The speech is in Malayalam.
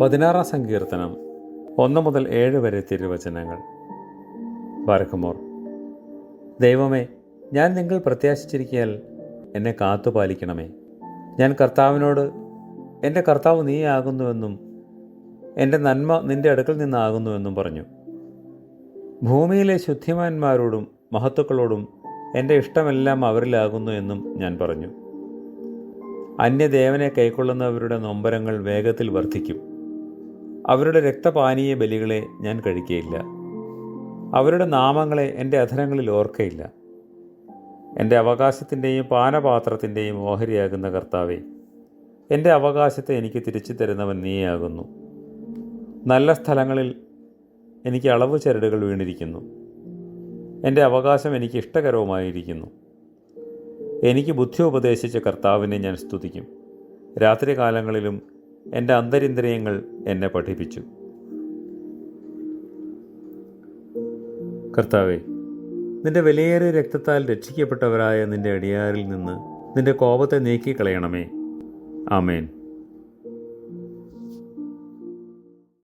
പതിനാറാം സങ്കീർത്തനം ഒന്ന് മുതൽ ഏഴ് വരെ തിരുവചനങ്ങൾ. വരക്കുമോർ ദൈവമേ ഞാൻ നിങ്ങൾ പ്രത്യാശിച്ചിരിക്കിയാൽ എന്നെ കാത്തുപാലിക്കണമേ. ഞാൻ കർത്താവിനോട് എന്റെ കർത്താവ് നീയാകുന്നുവെന്നും എന്റെ നന്മ നിന്റെ അടുക്കൽ നിന്നാകുന്നുവെന്നും പറഞ്ഞു. ഭൂമിയിലെ ശുദ്ധിമാന്മാരോടും മഹത്തുക്കളോടും എന്റെ ഇഷ്ടമെല്ലാം അവരിലാകുന്നു എന്നും ഞാൻ പറഞ്ഞു. അന്യദേവനെ കൈക്കൊള്ളുന്നവരുടെ നൊമ്പരങ്ങൾ വേഗത്തിൽ വർദ്ധിക്കും. അവരുടെ രക്തപാനീയ ബലികളെ ഞാൻ കഴിക്കുകയില്ല അവരുടെ നാമങ്ങളെ എന്റെ അധരങ്ങളിൽ ഓർക്കയില്ല. എന്റെ അവകാശത്തിന്റെയും പാനപാത്രത്തിന്റെയും ഓഹരിയാകുന്ന കർത്താവെ എന്റെ അവകാശത്തെ എനിക്ക് തിരിച്ചു തരുന്നവൻ നീയാകുന്നു. നല്ല സ്ഥലങ്ങളിൽ എനിക്ക് അളവ് ചരടുകൾ വീണിരിക്കുന്നു. എന്റെ അവകാശം എനിക്ക് ഇഷ്ടകരവുമായിരിക്കുന്നു. എനിക്ക് ബുദ്ധി ഉപദേശിച്ച കർത്താവിനെ ഞാൻ സ്തുതിക്കും. രാത്രികാലങ്ങളിലും എന്റെ അന്തരിന്ദ്രിയങ്ങൾ എന്നെ പഠിപ്പിച്ചു. കർത്താവെ നിന്റെ വിലയേറിയ രക്തത്താൽ രക്ഷിക്കപ്പെട്ടവരായ നിന്റെ അടിയാറിൽ നിന്ന് നിന്റെ കോപത്തെ നീക്കിക്കളയണമേ. ആമേൻ.